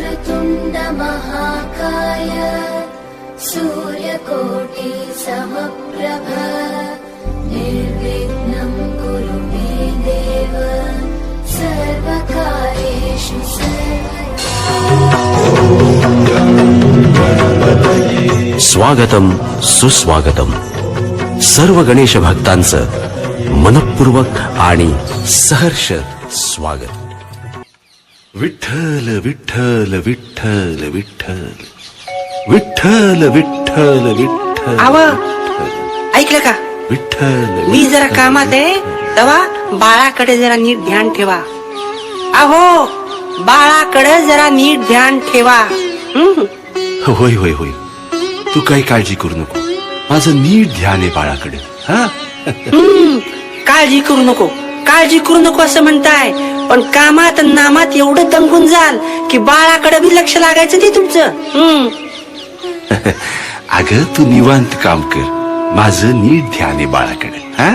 वक्रतुण्ड महाकाय सूर्यकोटि समप्रभ निर्विघ्नं कुरु मे देव सर्वकार्येषु स्वागतम सुस्वागतम। सर्व गणेश भक्तांचं मनपूर्वक आणि सहर्ष स्वागत। विठ्ठल विठ्ठल विठ्ठल विठ्ठल. विठ्ठल विठ्ठल विठ्ठल आव ऐकलं का? विठ्ठल मी जरा कामात आहे तेव्हा बाळाकडे जरा नीट ध्यान ठेवा. अहो बाळाकडे जरा नीट ध्यान ठेवा. हं? होय होय होय. तू काही काळजी करू नको. माझं नीट ध्यान आहे बाळाकडे. हा? हं. काळजी करू नको. काळजी करू नको असं म्हणताय पण कामात नामात एवढं दंगून जाल की बाळाकडे बी लक्ष लागायचं नाही तुमचं हं. अगं तू निवांत काम कर माझं नीट ध्यान आहे बाळाकडे हा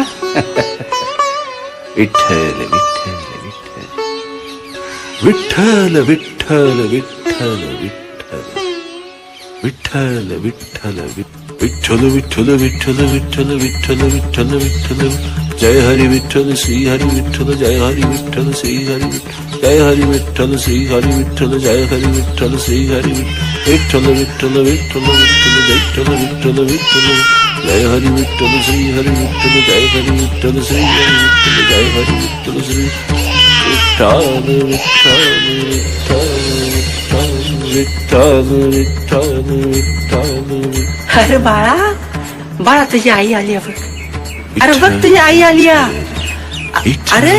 विठ्ठल विठ्ठल विठ्ठल विठ्ठल विठ्ठल विठ्ठल विठ्ठल विठ्ठल विठ्ठल विठ्ठल विठ्ठल विठ्ठल विठ्ठल विठ्ठल जय हरी विठ्ठल श्री हरी विठ्ठल जय हरी विठ्ठल श्री हरी जय हरी विठ्ठल श्री हरी विठ्ठल जय हरी विठ्ठल श्री हरी विठ्ठल विठ्ठल विठ्ठल विठ्ठल विठ्ठल विठ्ठल विठ्ठल जय हरी विठ्ठल श्री हरी विठ्ठल जय हरी विठ्ठल श्री हरी विठ्ठल जय हरी विठ्ठल श्री विठ्ठल विठ्ठल विठ्ठल विठ्ठल विठ्ठल विठ्ठल अरे बाळा बाळा तुझी आई आली आपण अरे बघ तुझी आई आली. अरे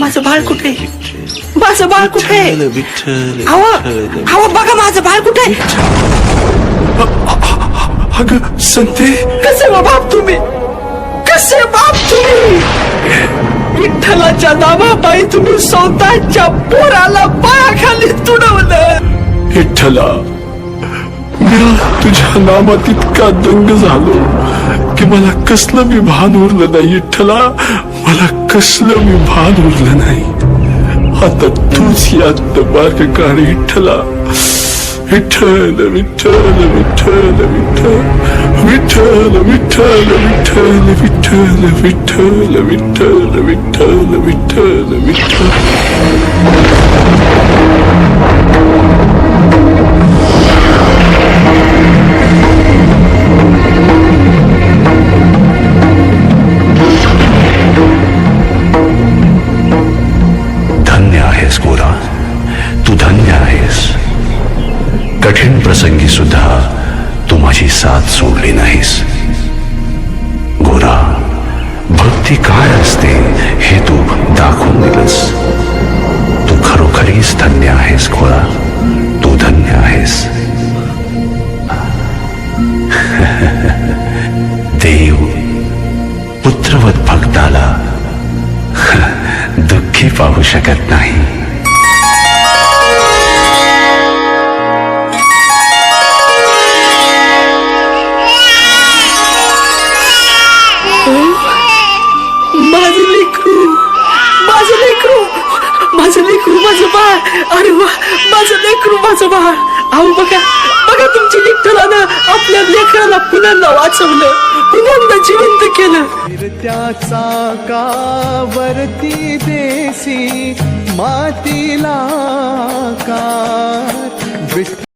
माझं बाळ कुठे? माझं बाळ कुठे? अहो बघा माझं बाळ कुठे? अगं संते. कसे वा बाप तुम्ही? कसे बाप तुम्ही? विठ्ठलाच्या नावापायी तुम्ही स्वतःच्या पोराला पायाखाली तुडवलं. विठ्ठला तुझ्या नामात इतका दंग झालो. मला कसलं मी भान उरलं नाही ठला मला कसलं मी भान उरलं नाही. आता तूच यात मार्ग काढ विठ्ठला विठ्ठल विठ्ठल विठ्ठल विठ्ठल. विठ्ठल विठ्ठल विठ्ठल विठ्ठल विठ्ठल विठ्ठल विठ्ठल विठ्ठल विठ्ठल. कठीण प्रसंगी सुद्धा तू माझी साथ सोडली नाहीस. गोरा, भक्ती काय असते हे तू दाखवून दिलंस. तू खरोखरीच धन्य आहेस, गोरा. तू धन्य आहेस. देव, पुत्रवत भक्ताला दुःखी पाहू शकत नाही. अरे वा माझं लेकरू माझं बाळ. अहो बघा बघा तुमची विठ्ठलानं आपल्या लेकराला पुन्हा वाचवलं पुन्हा जिवंत केलं. त्याचा का वरती देसी मातीला का